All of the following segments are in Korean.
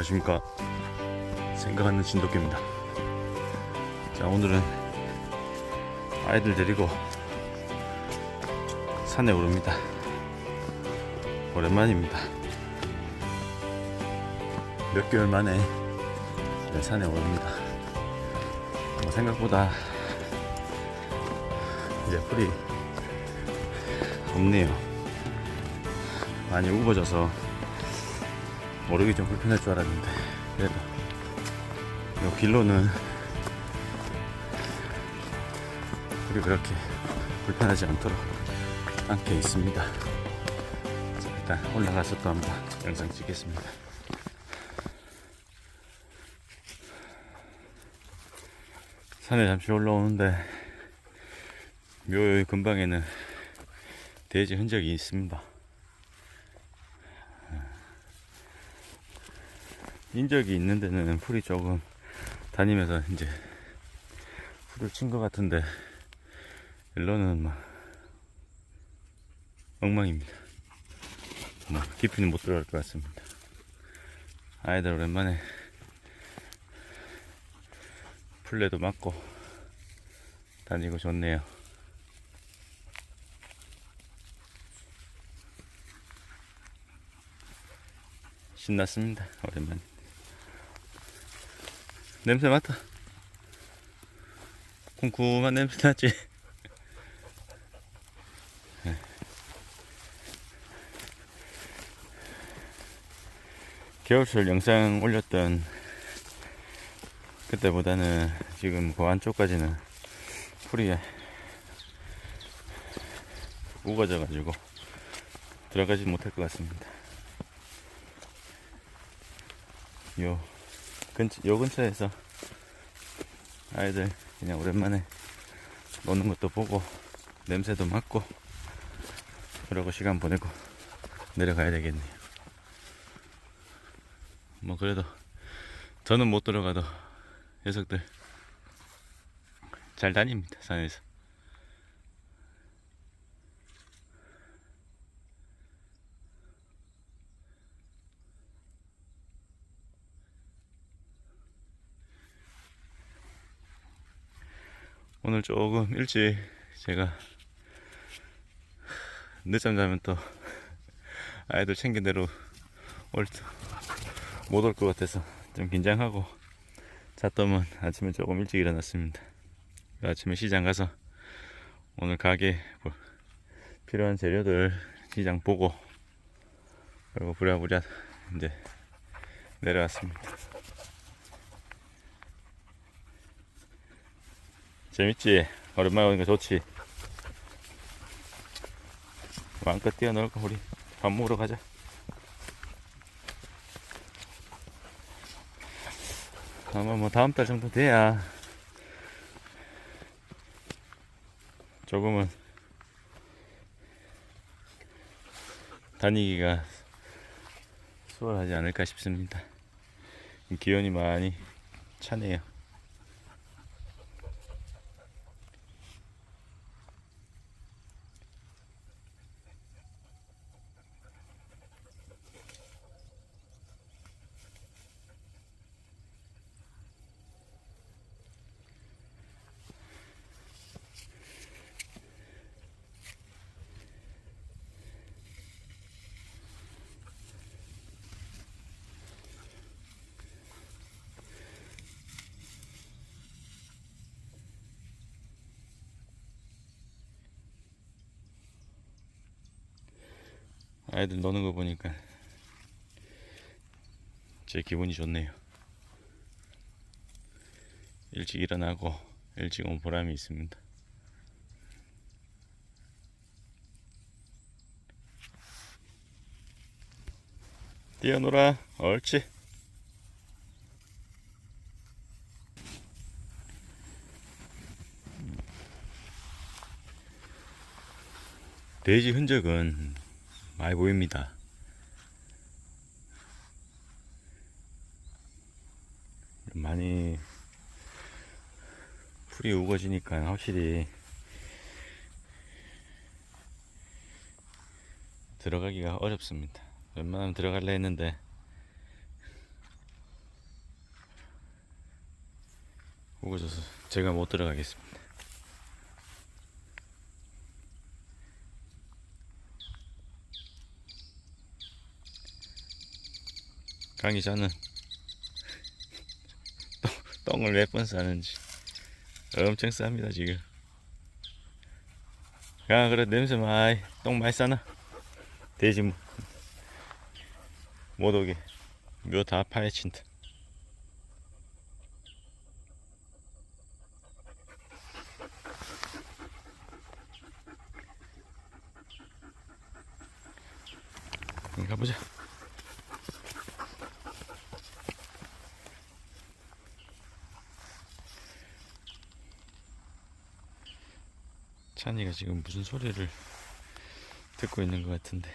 안녕하십니까. 생각하는 진돗개입니다. 자 오늘은 아이들 데리고 산에 오릅니다. 오랜만입니다. 몇 개월 만에 네, 산에 오릅니다. 뭐 생각보다 이제 풀이 없네요. 많이 우거져서 오르기 좀 불편할 줄 알았는데 그래도 요 길로는 우리 그렇게 불편하지 않도록 않게 있습니다. 자, 일단 올라가서 또 한번 영상 찍겠습니다. 산에 잠시 올라오는데 묘 근방에는 돼지 흔적이 있습니다 인적이 있는 데는 풀이 조금 다니면서 이제 풀을 친 것 같은데 일로는 막 엉망입니다. 뭐 깊이는 못 들어갈 것 같습니다. 아이들 오랜만에 풀레도 맞고 다니고 좋네요. 신났습니다. 오랜만에. 냄새 맡아. 쿰쿰한 냄새 나지? 네. 겨울철 영상 올렸던 그때보다는 지금 그 안쪽까지는 풀이 우거져가지고 들어가지 못할 것 같습니다. 요 근처, 요 근처에서 아이들 그냥 오랜만에 노는 것도 보고 냄새도 맡고 그러고 시간 보내고 내려가야 되겠네요. 뭐 그래도 저는 못 들어가도 녀석들 잘 다닙니다 산에서. 오늘 조금 일찍 제가 늦잠 자면 또 아이들 챙겨 내려 올못올 것 같아서 좀 긴장하고 잤더면 아침에 조금 일찍 일어났습니다. 아침에 시장 가서 오늘 가게 뭐 필요한 재료들 시장 보고 그리고 부랴부랴 이제 내려왔습니다. 재밌지? 오랜만에 오니까 좋지? 마음껏 뛰어놀까 우리 밥 먹으러 가자 아마 뭐 다음 달 정도 돼야 조금은 다니기가 수월하지 않을까 싶습니다 기온이 많이 차네요 아이들 노는 거 보니까 제 기분이 좋네요. 일찍 일어나고 일찍 온 보람이 있습니다. 뛰어놀아, 옳지. 돼지 흔적은 많이 보입니다. 많이 풀이 우거지니까 확실히 들어가기가 어렵습니다. 웬만하면 들어갈래 했는데 우거져서 제가 못 들어가겠습니다. 강의자는 똥, 똥을 몇 번 싸는지 엄청 쌉니다 지금. 야 그래 냄새 많이 똥 많이 싸나? 돼지 뭐. 못 오게 묘 다 파헤친다. 응, 가보자. 찬이가 지금 무슨 소리를 듣고 있는 것 같은데.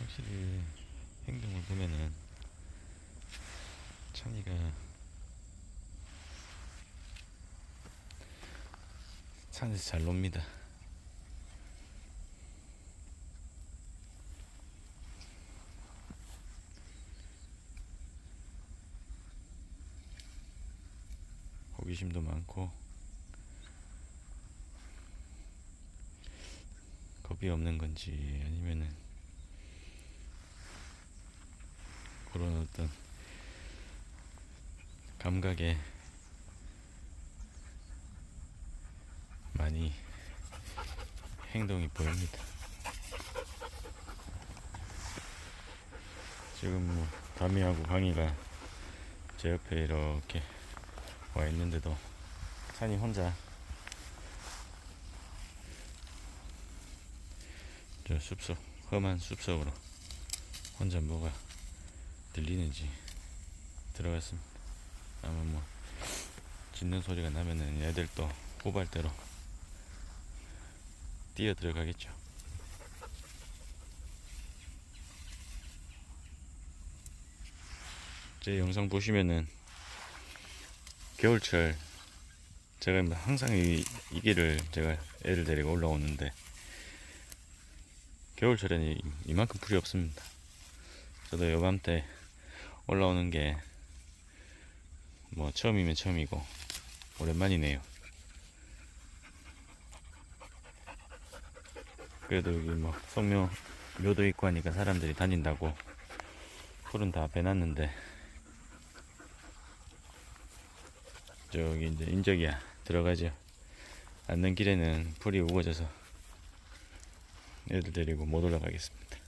확실히 행동을 보면은 찬이가 산에서 잘 놉니다. 호기심도 많고 겁이 없는 건지 아니면은 그런 어떤 감각에 많이 행동이 보입니다. 지금 뭐 다미하고 강이가 제 옆에 이렇게 와 있는데도 산이 혼자 저 숲속 험한 숲속으로 혼자 뭐가 들리는지 들어갔습니다. 아마 뭐 짖는 소리가 나면은 애들 또 후발대로 뛰어 들어가겠죠. 제 영상 보시면은 겨울철 제가 뭐 항상 이, 이 길을 제가 애를 데리고 올라오는데 겨울철에는 이- 이만큼 풀이 없습니다. 저도 요맘때 올라오는 게 뭐 처음이면 처음이고 오랜만이네요. 그래도 여기 뭐 성묘 묘도 있고 하니까 사람들이 다닌다고 풀은 다 빼놨는데 저기 이제 인적이야 들어가죠. 앉는 길에는 풀이 우거져서 애들 데리고 못 올라가겠습니다.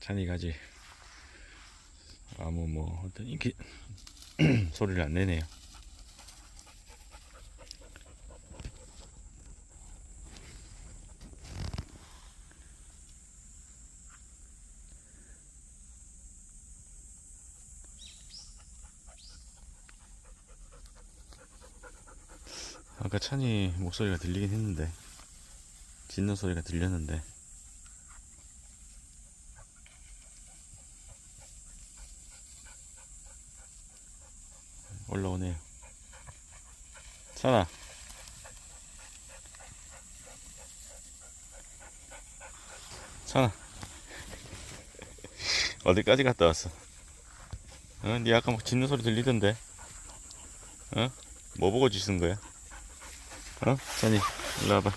찬이가 아직 아무 뭐 어떤 인기 소리를 안 내네요. 아까 찬이 목소리가 들리긴 했는데 짖는 소리가 들렸는데 올라오네요 찬아 찬아 어디까지 갔다 왔어? 어? 니 아까 막 짖는 소리 들리던데 어? 뭐 보고 짖은 거야? 어? 찬이 일로 와봐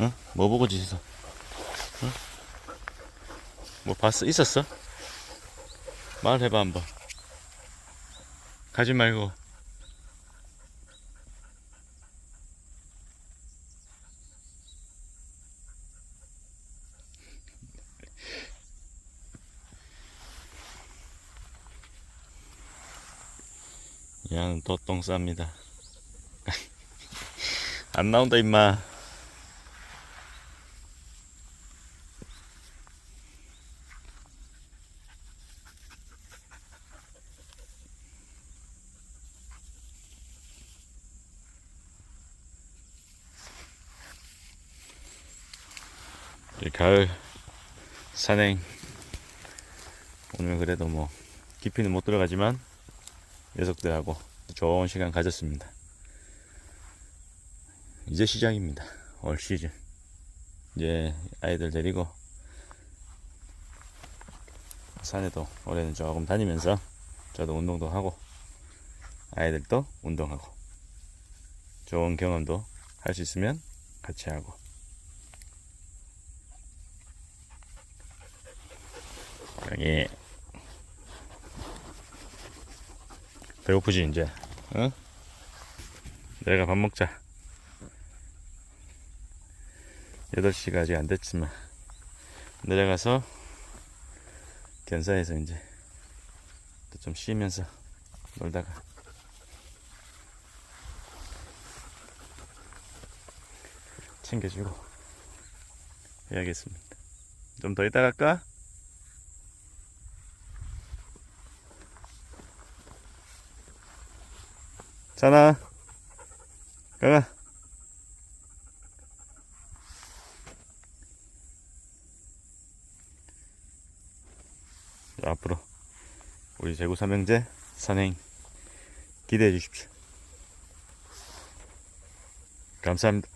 어? 뭐 보고 짖어? 어? 뭐 봤어? 있었어? 말해봐 한번 가지 말고 얘는 또 똥 쌉니다 안 나온다 임마 이 가을 산행 오늘 그래도 뭐 깊이는 못 들어가지만 녀석들하고 좋은 시간 가졌습니다. 이제 시작입니다. 올 시즌. 이제 아이들 데리고 산에도 올해는 조금 다니면서 저도 운동도 하고 아이들도 운동하고 좋은 경험도 할 수 있으면 같이 하고 여기 배고프지 이제 응? 내가 밥 먹자 8시가 아직 안 됐지만 내려가서 견사에서 이제 또 좀 쉬면서 놀다가 챙겨주고 해야겠습니다. 좀 더 이따 갈까? 자나 가가 자, 앞으로 우리 제구 삼형제 산행 기대해 주십시오. 감사합니다.